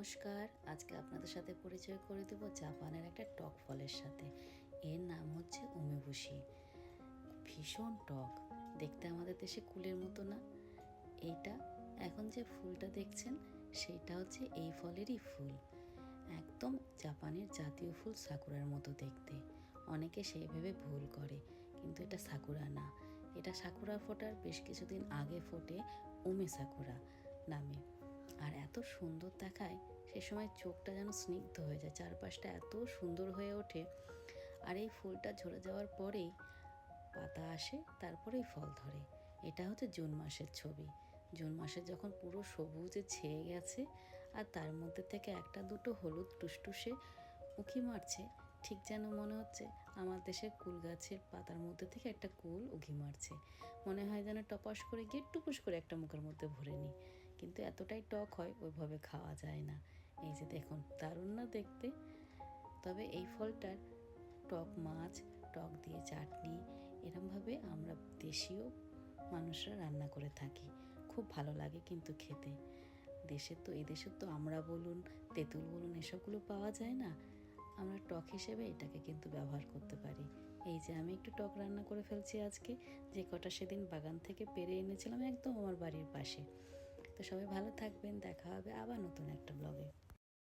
নমস্কার। আজকে আপনাদের সাথে পরিচয় করে দেবো জাপানের একটা টক ফলের সাথে। এর নাম হচ্ছে উমেবুশি। ভীষণ টক। দেখতে আমাদের দেশে কুলের মতো না। এইটা, এখন যে ফুলটা দেখছেন, সেইটা হচ্ছে এই ফলেরই ফুল। একদম জাপানের জাতীয় ফুল সাকুরার মতো দেখতে। অনেকে সেই ভেবে ভুল করে, কিন্তু এটা সাকুরা না। এটা সাকুরা ফোটার বেশ কিছুদিন আগে ফোটে উমে সাকুরা নামে। আর এত সুন্দর দেখায়, সে সময় চোখটা যেন স্নিগ্ধ হয়ে যায়, চারপাশটা এত সুন্দর হয়ে ওঠে। আর এই ফুলটা ঝরে যাওয়ার পরেই পাতা আসে, তারপরেই ফল ধরে। এটা হচ্ছে জুন মাসের ছবি। জুন মাসে যখন পুরো সবুজে ছেয়ে গেছে, আর তার মধ্যে থেকে একটা দুটো হলুদ টুসটুসে উঁকি মারছে, ঠিক যেন মনে হচ্ছে আমার দেশের কুল গাছের পাতার মধ্যে থেকে একটা কুল উঁকি মারছে। মনে হয় যেন টপাস করে গিয়ে টুপুস করে একটা মুখের মধ্যে ভরে নিই কিন্তু এতটাই টক হয়, ওইভাবে খাওয়া যায় না। এই যে দেখুন, দারুণ না দেখতে? তবে এই ফলটার টক মাছ, টক দিয়ে চাটনি, এরমভাবে আমরা দেশীয় মানুষরা রান্না করে থাকি। খুব ভালো লাগে কিন্তু খেতে। দেশের তো, এই দেশের তো আমরা বলুন, তেঁতুল বলুন, এসবগুলো পাওয়া যায় না। আমরা টক হিসেবে এটাকে কিন্তু ব্যবহার করতে পারি। এই যে আমি একটু টক রান্না করে ফেলছি আজকে, যে কটা সেদিন বাগান থেকে পেরে এনেছিলাম একদম আমার বাড়ির পাশে। তো সবাই ভালো থাকবেন দেখা